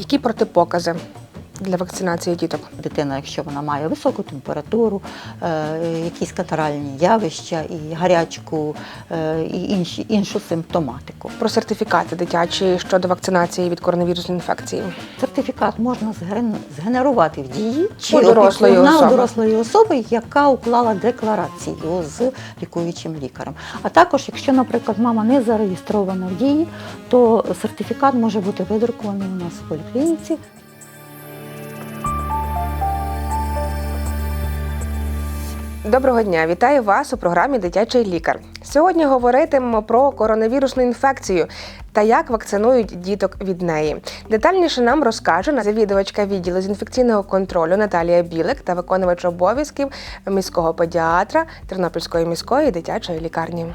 Які протипокази для вакцинації діток? Дитина, якщо вона має високу температуру, е, якісь катаральні явища, і гарячку, е, і інші, іншу симптоматику. Про сертифікати дитячі щодо вакцинації від коронавірусної інфекції. Сертифікат можна згенерувати в дії чи У дорослої особи. дорослої особи, яка уклала декларацію з лікуючим лікарем. А також, якщо, наприклад, мама не зареєстрована в дії, то сертифікат може бути видрукований у нас в поліклініці. Доброго дня, вітаю вас у програмі Дитячий лікар. Сьогодні говоритимемо про коронавірусну інфекцію та як вакцинують діток від неї. Детальніше нам розкаже завідувачка відділу з інфекційного контролю Наталія Білик та виконувач обов'язків міського педіатра Тернопільської міської дитячої лікарні.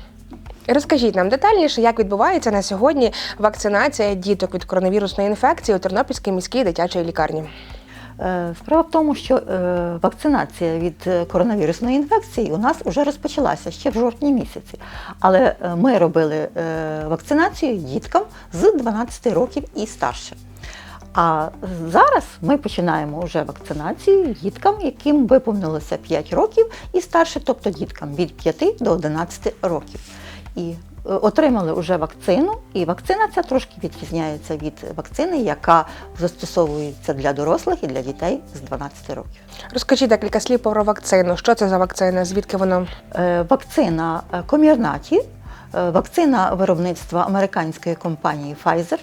Розкажіть нам детальніше, як відбувається на сьогодні вакцинація діток від коронавірусної інфекції у Тернопільській міській дитячій лікарні. Е, Справа в тому, що е, вакцинація від е, коронавірусної інфекції у нас вже розпочалася ще в жовтні місяці. Але ми робили вакцинацію діткам з 12 років і старше. А зараз ми починаємо вже вакцинацію діткам, яким виповнилося 5 років і старше, тобто діткам від 5 до 11 років. І отримали вже вакцину, і вакцина ця трошки відрізняється від вакцини, яка застосовується для дорослих і для дітей з 12 років. Розкажіть декілька слів про вакцину. Що це за вакцина? Звідки вона? Е, Вакцина е, Комірнаті, е, вакцина виробництва американської компанії Pfizer.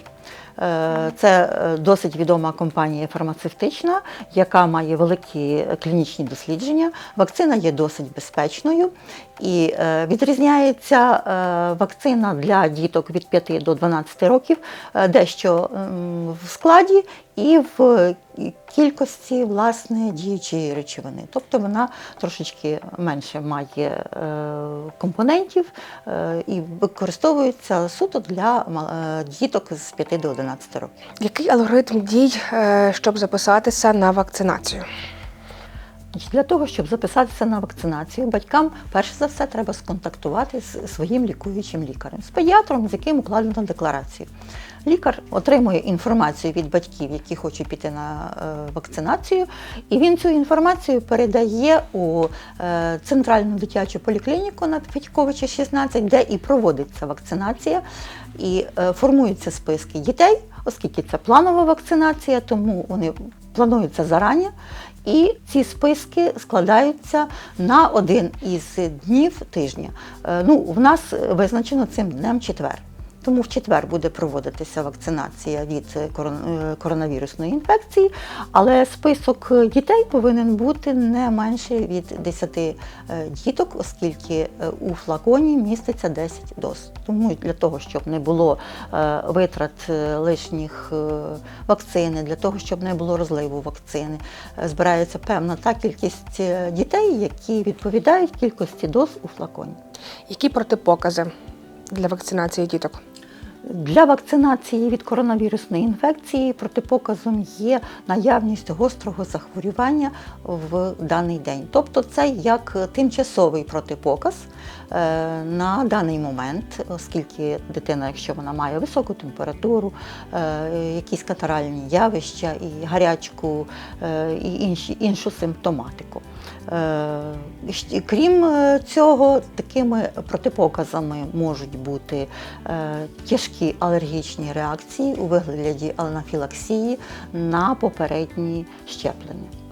Е, Це е, досить відома компанія фармацевтична, яка має великі клінічні дослідження. Вакцина є досить безпечною і е, відрізняється вакцина для діток від 5 до 12 років дещо в складі і в кількості власне діючої речовини. Тобто вона трошечки менше має компонентів і використовується суто для діток з 5 до 11 років. Який алгоритм дій, е, щоб записатися на вакцинацію? Для того, щоб записатися на вакцинацію, батькам перш за все треба сконтактувати з своїм лікуючим лікарем, з педіатром, з яким укладено декларацію. Лікар отримує інформацію від батьків, які хочуть піти на е, вакцинацію, і він цю інформацію передає у е, центральну дитячу поліклініку на Федьковича 16, де і проводиться вакцинація, і е, формуються списки дітей, оскільки це планова вакцинація, тому вони плануються зарані. І ці списки складаються на один із днів тижня. Е, Ну, в нас визначено цим днем четвер. Тому в четвер буде проводитися вакцинація від е, е, коронавірусної інфекції, але список дітей повинен бути не менше від 10 е, діток, оскільки е, у флаконі міститься 10 доз. Тому для того, щоб не було е, витрат е, лишніх е, вакцини, для того, щоб не було розливу вакцини, е, збирається певна та кількість е, дітей, які відповідають кількості доз у флаконі. Які протипокази для вакцинації діток? Для вакцинації від коронавірусної інфекції протипоказом є наявність гострого захворювання в даний день. Тобто це як тимчасовий протипоказ е, на даний момент, оскільки дитина, якщо вона має високу температуру, е, якісь катаральні явища, і гарячку, е, і іншу симптоматику. Крім цього, такими протипоказами можуть бути е, тяжкі алергічні реакції у вигляді анафілаксії на попередні щеплення.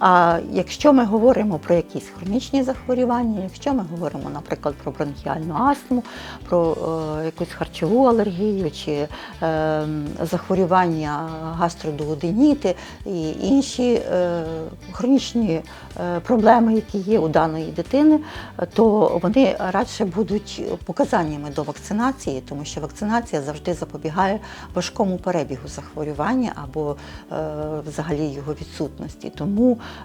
А якщо ми говоримо про якісь хронічні захворювання, якщо ми говоримо, наприклад, про бронхіальну астму, про е, якусь харчову алергію чи е, захворювання гастродуоденіти і інші е, хронічні е, проблеми, які є у даної дитини, то вони радше будуть показаннями до вакцинації, тому що вакцинація завжди запобігає важкому перебігу захворювання або е, взагалі його відсутності. Тому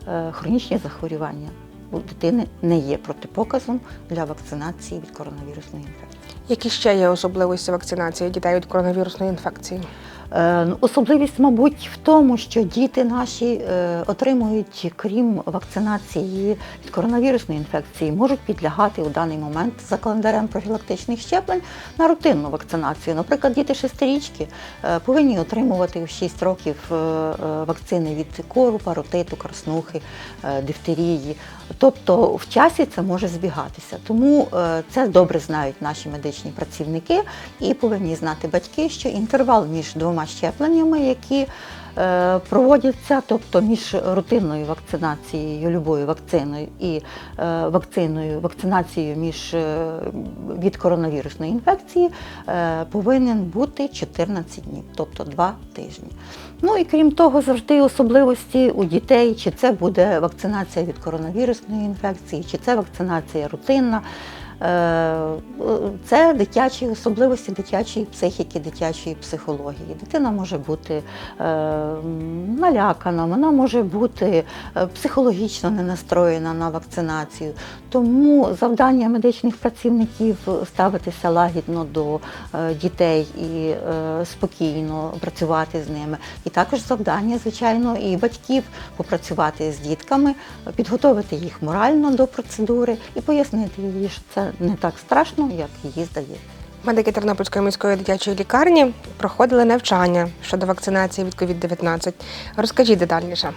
е, хронічні захворювання у дитини не є протипоказом для вакцинації від коронавірусної інфекції. Які ще є особливості вакцинації дітей від коронавірусної інфекції? Е, ну, Особливість, мабуть, в тому, що діти наші е, отримують, крім вакцинації від коронавірусної інфекції, можуть підлягати у даний момент за календарем профілактичних щеплень на рутинну вакцинацію. Наприклад, діти шестирічки е, повинні отримувати в 6 років вакцини від кору, паротиту, краснухи, дифтерії. Тобто в часі це може збігатися. Тому е, це добре знають наші медичні працівники і повинні знати батьки, що інтервал між двома щепленнями, які проводяться, тобто між рутинною вакцинацією, любою вакциною і е, вакциною, вакцинацією між е, від коронавірусної інфекції, е, повинен бути 14 днів, тобто 2 тижні. Ну і крім того, завжди особливості у дітей, чи це буде вакцинація від коронавірусної інфекції, чи це вакцинація рутинна. Е, Це дитячі особливості дитячої психіки, дитячої психології. Дитина може бути е, налякана, вона може бути е, психологічно не настроєна на вакцинацію. Тому завдання медичних працівників ставитися лагідно до дітей і спокійно працювати з ними. І також завдання, звичайно, і батьків попрацювати з дітками, підготовити їх морально до процедури і пояснити їй, що це не так страшно, як її здається. Медики Тернопільської міської дитячої лікарні проходили навчання щодо вакцинації від COVID-19. Розкажіть детальніше.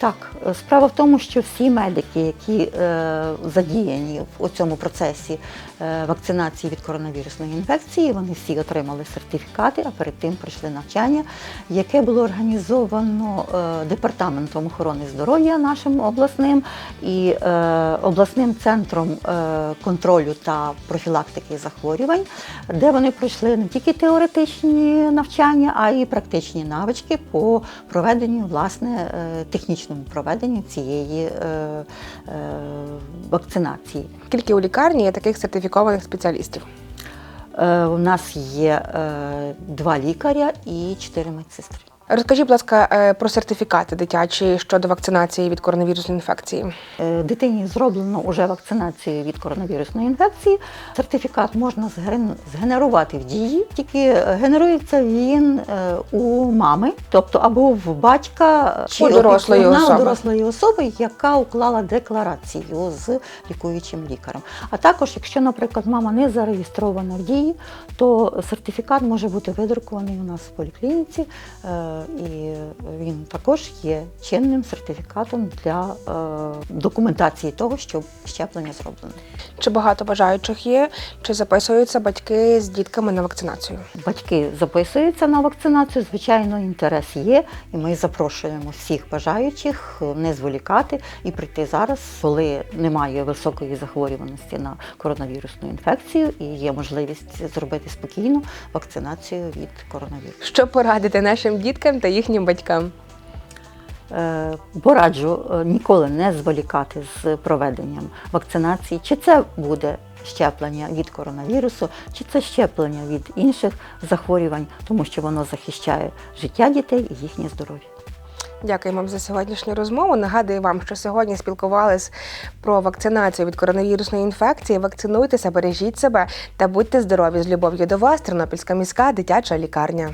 Так, е, справа в тому, що всі медики, які е, задіяні в цьому процесі е, вакцинації від коронавірусної інфекції, вони всі отримали сертифікати, а перед тим пройшли навчання, яке було організовано е, департаментом охорони здоров'я нашим обласним і е, обласним центром е, контролю та профілактики захворювань, де вони пройшли не тільки теоретичні навчання, а й практичні навички по проведенню власне е, технічному проведенню цієї е, е, вакцинації. Скільки у лікарні є таких сертифікованих спеціалістів? Е, У нас є е, два лікаря і чотири медсестри. Розкажіть, будь ласка, е, про сертифікати дитячі щодо вакцинації від коронавірусної інфекції. Е, Дитині зроблено вже вакцинацію від коронавірусної інфекції. Сертифікат можна згенерувати в дії, тільки генерується він е, у мами, тобто або в батька чи У дорослої особи. дорослої особи, яка уклала декларацію з лікуючим лікарем. А також, якщо, наприклад, мама не зареєстрована в дії, то сертифікат може бути видрукований у нас в поліклініці, і він також є чинним сертифікатом для е, документації того, що щеплення зроблено. Чи багато бажаючих є, чи записуються батьки з дітками на вакцинацію? Батьки записуються на вакцинацію. Звичайно, інтерес є, і ми запрошуємо всіх бажаючих не зволікати і прийти зараз, коли немає високої захворюваності на коронавірусну інфекцію, і є можливість зробити спокійну вакцинацію від коронавірусу. Що порадити нашим діткам та їхнім батькам? Е, Пораджу е, ніколи не зволікати з проведенням вакцинації, чи це буде щеплення від коронавірусу, чи це щеплення від інших захворювань, тому що воно захищає життя дітей і їхнє здоров'я. Дякую вам за сьогоднішню розмову. Нагадую вам, що сьогодні спілкувались про вакцинацію від коронавірусної інфекції. Вакцинуйтеся, бережіть себе та будьте здорові з любов'ю до вас. Тернопільська міська дитяча лікарня.